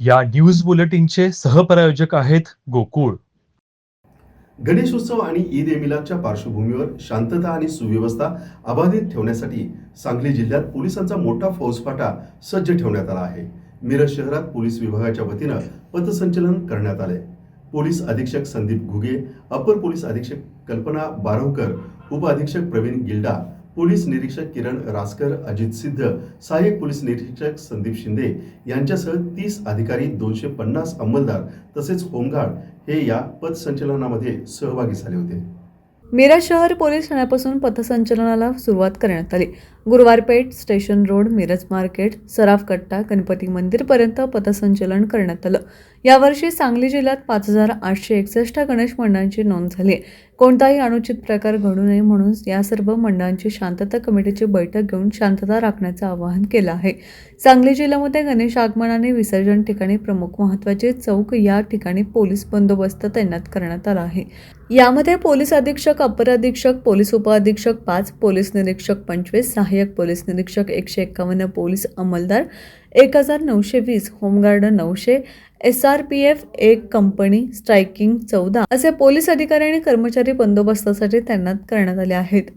या न्यूज बुलेटिनचे सहप्रायोजक आहेत गोकुळ. गणेशोत्सव आणि ईद ए मिलादच्या पार्श्वभूमीवर शांतता आणि सुव्यवस्था अबाधित ठेवण्यासाठी सांगली जिल्ह्यात पोलिसांचा मोठा फौजफाटा सज्ज ठेवण्यात आला आहे. मिरज शहरात पोलीस विभागाच्या वतीनं पथसंचलन करण्यात आले पोलीस अधीक्षक संदीप घुगे अपर पोलीस अधीक्षक कल्पना बारवकर उपअधीक्षक प्रवीण गिल्डा पोलीस निरीक्षक किरण रासकर अजित सिद्ध सहाय्यक पोलीस निरीक्षक संदीप शिंदे यांच्यासह तीस अधिकारी दोनशे पन्नास अंमलदार तसेच होमगार्ड हे या पथसंचलनामध्ये सहभागी झाले होते. मिरज शहर पोलीस ठाण्यापासून पथसंचलनाला सुरुवात करण्यात आली. Guruwar Peth station road Miraj market Saraf Katta Ganpati मंदिरपर्यंत पथसंचलन करण्यात आलं. यावर्षी सांगली जिल्ह्यात पाच हजार आठशे एकसष्ट गणेश मंडळांची नोंद झाली आहे. कोणताही अनुचित प्रकार घडू नये म्हणून या सर्व मंडळांची शांतता कमिटीची बैठक घेऊन शांतता राखण्याचं आवाहन केलं आहे. सांगली जिल्ह्यामध्ये गणेश आगमनाने विसर्जन ठिकाणी प्रमुख महत्त्वाचे चौक या ठिकाणी पोलीस बंदोबस्त तैनात करण्यात आला आहे. यामध्ये पोलीस अधीक्षक अपर अधीक्षक पोलीस उपअधीक्षक पाच पोलीस निरीक्षक पंचवीस सहाय्यक पोलीस निरीक्षक एकशे एक्कावन्न पोलीस अंमलदार एक हजार नऊशे वीस होमगार्ड नऊशे एस आर पी एफ एक कंपनी स्ट्रायकिंग चौदा असे पोलीस अधिकारी आणि कर्मचारी बंदोबस्तासाठी तैनात करण्यात आले आहेत.